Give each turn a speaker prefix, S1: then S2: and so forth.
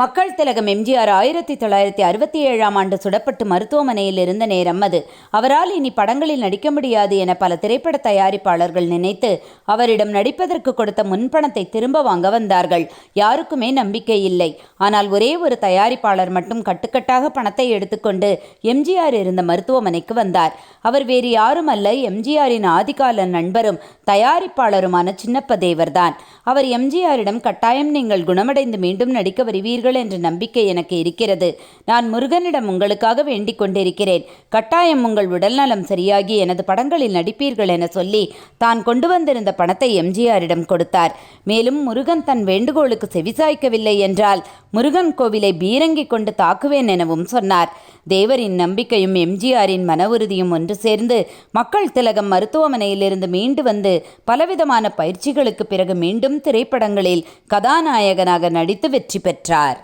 S1: மக்கள் திலகம் எம்ஜிஆர் ஆயிரத்தி தொள்ளாயிரத்தி அறுபத்தி ஏழாம் ஆண்டு சுடப்பட்டு மருத்துவமனையில் இருந்த நேரம் அது. அவரால் இனி படங்களில் நடிக்க முடியாது என பல திரைப்பட தயாரிப்பாளர்கள் நினைத்து அவரிடம் நடிப்பதற்கு கொடுத்த முன்பணத்தை திரும்ப வாங்க வந்தார்கள். யாருக்குமே நம்பிக்கை இல்லை. ஆனால் ஒரே ஒரு தயாரிப்பாளர் மட்டும் கட்டுக்கட்டாக பணத்தை எடுத்துக்கொண்டு எம்ஜிஆர் இருந்த மருத்துவமனைக்கு வந்தார். அவர் வேறு யாரும் அல்ல எம்ஜிஆரின் ஆதிகால நண்பரும் தயாரிப்பாளருமான சின்னப்ப தேவர்தான். அவர் எம்ஜிஆரிடம் கட்டாயம் நீங்கள் குணமடைந்து மீண்டும் நடிக்க வருவீர்கள் என்ற நம்பிக்கை எனக்கு இருக்கிறது. நான் முருகனிடம் உங்களுக்காக வேண்டிக் கொண்டிருக்கிறேன். கட்டாயம் உங்கள் உடல்நலம் சரியாகி எனது படங்களில் நடிப்பீர்கள் என சொல்லி தான் கொண்டு வந்திருந்த பணத்தை எம்ஜிஆரிடம் கொடுத்தார். மேலும் முருகன் தன் வேண்டுகோளுக்கு செவிசாய்க்கவில்லை என்றால் முருகன் கோவிலை பீரங்கி கொண்டு தாக்குவேன் எனவும் சொன்னார். தேவரின் நம்பிக்கையும் எம்ஜிஆரின் மன உறுதியும் ஒன்று சேர்ந்து மக்கள் திலகம் மருத்துவமனையிலிருந்து மீண்டு வந்து பலவிதமான பயிற்சிகளுக்கு பிறகு மீண்டும் திரைப்படங்களில் கதாநாயகனாக நடித்து வெற்றி பெற்றார்.